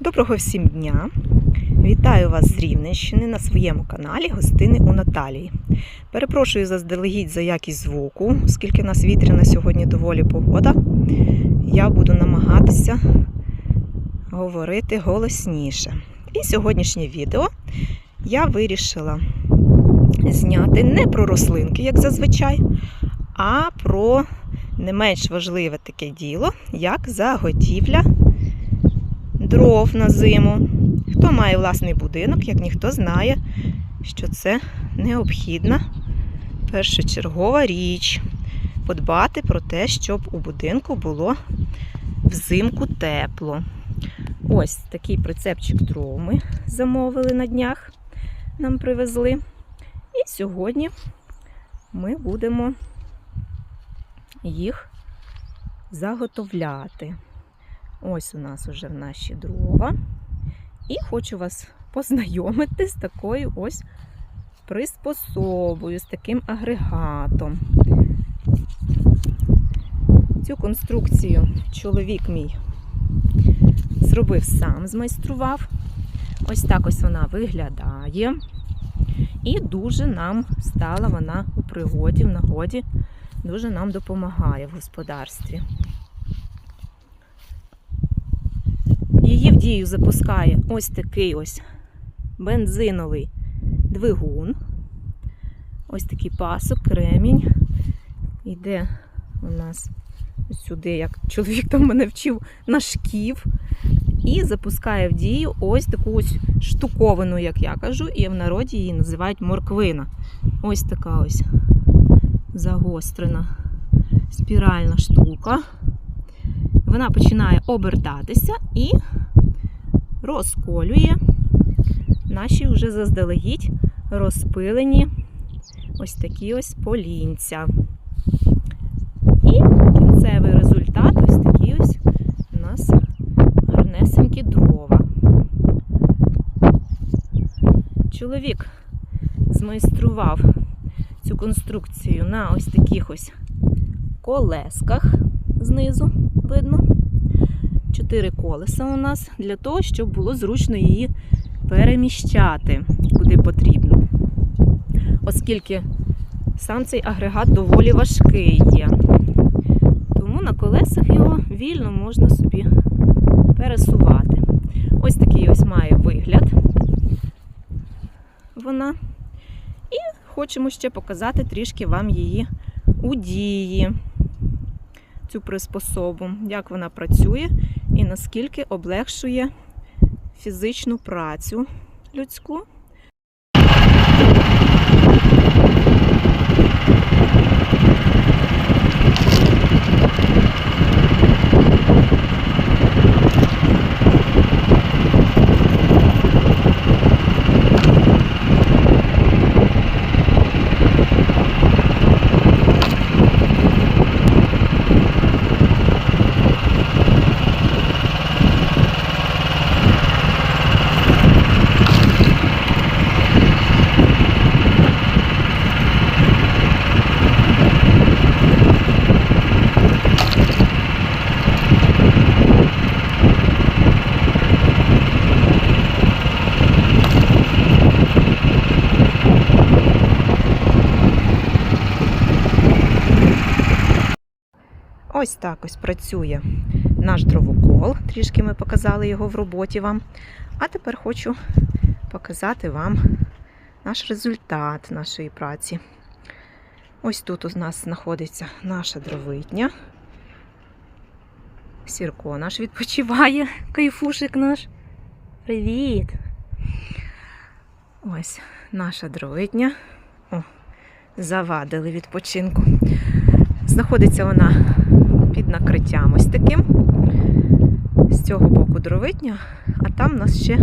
Доброго всім дня! Вітаю вас з Рівненщини на своєму каналі Гостини у Наталії. Перепрошую заздалегідь за якість звуку, оскільки в нас вітряна сьогодні доволі погода. Я буду намагатися говорити голосніше. І сьогоднішнє відео я вирішила зняти не про рослинки, як зазвичай, а про не менш важливе таке діло, як заготівля дров на зиму. Хто має власний будинок, як ніхто знає, що це необхідна першочергова річ. Подбати про те, щоб у будинку було взимку тепло. Ось такий прицепчик дров ми замовили на днях, нам привезли. І сьогодні ми будемо їх заготовляти. Ось у нас уже наші дрова. І хочу вас познайомити з такою ось приспособою, з таким агрегатом. Цю конструкцію чоловік мій зробив сам, змайстрував. Ось так ось вона виглядає. І дуже нам стала вона у пригоді, в нагоді, дуже нам допомагає в господарстві. Її в дію запускає ось такий ось бензиновий двигун. Ось такий пасок, кремінь. Іде у нас сюди, як чоловік там мене вчив, на шків. І запускає в дію ось таку ось штуковину, як я кажу, і в народі її називають морквина. Ось така ось загострена спіральна штука. Вона починає обертатися і розколює наші вже заздалегідь розпилені ось такі ось полінця. І кінцевий результат ось такі ось у нас гарнесенькі дрова. Чоловік змайстрував цю конструкцію на ось таких ось колесках знизу видно. Чотири колеса у нас для того, щоб було зручно її переміщати куди потрібно. Оскільки сам цей агрегат доволі важкий є. Тому на колесах його вільно можна собі пересувати. Ось такий ось має вигляд вона. І хочемо ще показати трішки вам її у дії цю приспособу, як вона працює і наскільки облегшує фізичну працю людську. Ось так ось працює наш дровокол. Трішки ми показали його в роботі вам. А тепер хочу показати вам наш результат нашої праці. Ось тут у нас знаходиться наша дровитня. Сірко наш відпочиває, кайфушик наш. Привіт! Ось наша дровитня. О, завадили відпочинку. Знаходиться вона під накриттям ось таким. З цього боку дровитня, а там у нас ще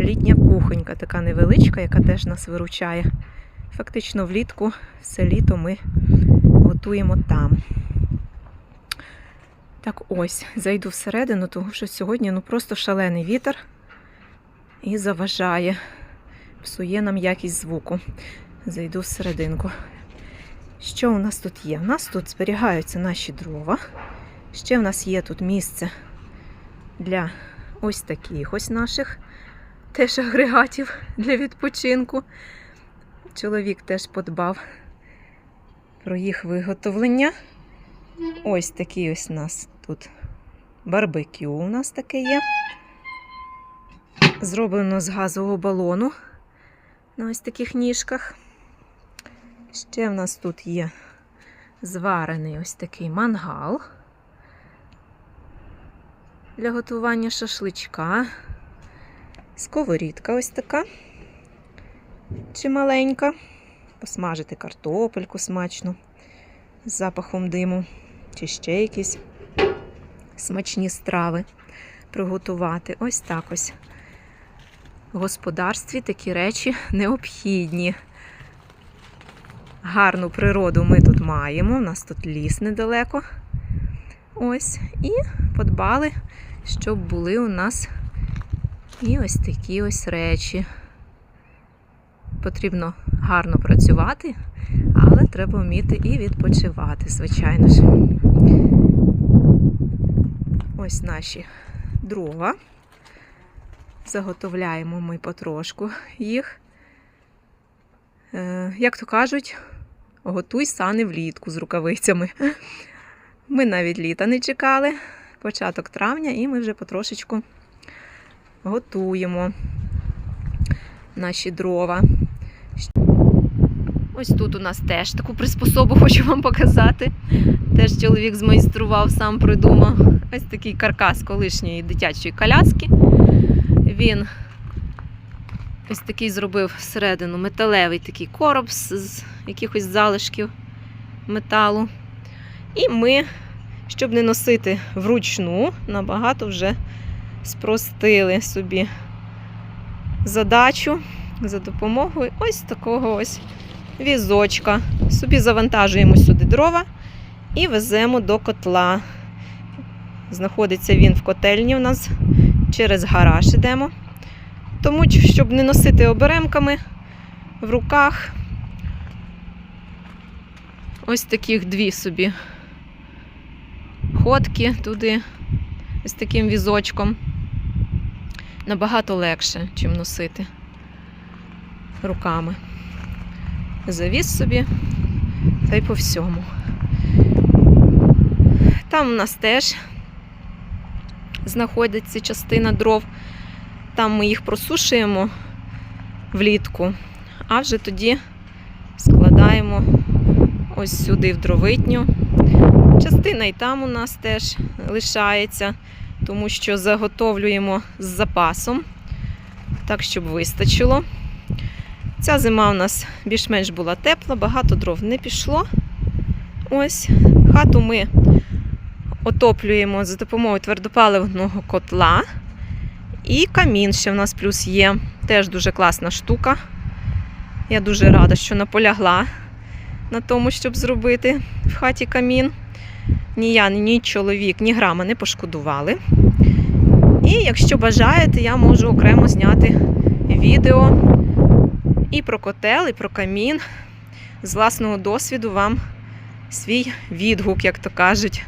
літня кухонька, така невеличка, яка теж нас виручає. Фактично влітку все літо ми готуємо там. Так ось, зайду всередину, тому що сьогодні ну просто шалений вітер і заважає, псує нам якість звуку. Зайду всерединку. Що у нас тут є? У нас тут зберігаються наші дрова. Ще в нас є тут місце для ось таких ось наших теж агрегатів для відпочинку. Чоловік теж подбав про їх виготовлення. Ось такий ось у нас тут барбекю у нас таке є. Зроблено з газового балону на ось таких ніжках. Ще в нас тут є зварений ось такий мангал для готування шашличка. Сковорідка ось така чималенька. Посмажити картопельку смачно з запахом диму, чи ще якісь смачні страви приготувати. Ось так ось. В господарстві такі речі необхідні. Гарну природу ми тут маємо. У нас тут ліс недалеко. Ось. І подбали, щоб були у нас і ось такі ось речі. Потрібно гарно працювати, але треба вміти і відпочивати, звичайно ж. Ось наші дрова. Заготовляємо ми потрошку їх. Е, Як то кажуть, готуй сани влітку з рукавицями. Ми навіть літа не чекали, початок травня, і ми вже потрошечку готуємо наші дрова. Ось тут у нас теж таку приспособу хочу вам показати. Теж чоловік змайстрував, сам придумав. Ось такий каркас колишньої дитячої коляски. Він ось такий зробив всередину металевий такий короб з, якихось залишків металу. І ми, щоб не носити вручну, набагато вже спростили собі задачу за допомогою ось такого ось візочка. Собі завантажуємо сюди дрова і веземо до котла. Знаходиться він в котельні у нас через гараж ідемо. Тому, щоб не носити оберемками в руках, ось таких дві собі ходки туди, з таким візочком. Набагато легше, чим носити руками. Завіз собі та й по всьому. Там у нас теж знаходиться частина дров. Там ми їх просушуємо влітку, а вже тоді складаємо ось сюди в дровитню. Частина і там у нас теж лишається, тому що заготовлюємо з запасом, так, щоб вистачило. Ця зима у нас більш-менш була тепла, багато дров не пішло. Ось, хату ми отоплюємо за допомогою твердопаливного котла. І камін ще в нас плюс є. Теж дуже класна штука. Я дуже рада, що наполягла на тому, щоб зробити в хаті камін. Ні я, ні чоловік, ні грама не пошкодували. І якщо бажаєте, я можу окремо зняти відео і про котел, і про камін. З власного досвіду вам свій відгук, як то кажуть,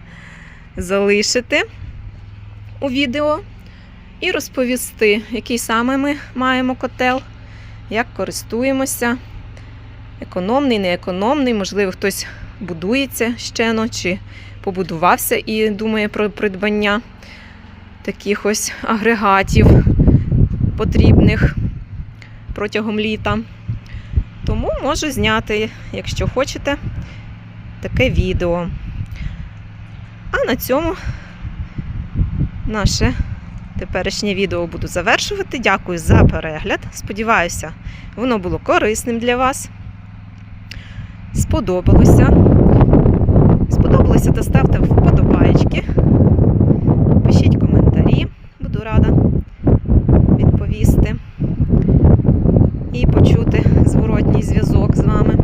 залишити у відео і розповісти, який саме ми маємо котел, як користуємося. Економний, неекономний, можливо, хтось будується ще ну, чи побудувався і думає про придбання таких ось агрегатів потрібних протягом літа. Тому можу зняти, якщо хочете, таке відео. А на цьому наше теперішнє відео буду завершувати. Дякую за перегляд. Сподіваюся, воно було корисним для вас. Сподобалося. Сподобалося, то ставте вподобайки. Пишіть коментарі, буду рада відповісти і почути зворотній зв'язок з вами.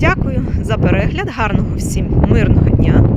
Дякую за перегляд, гарного всім мирного дня.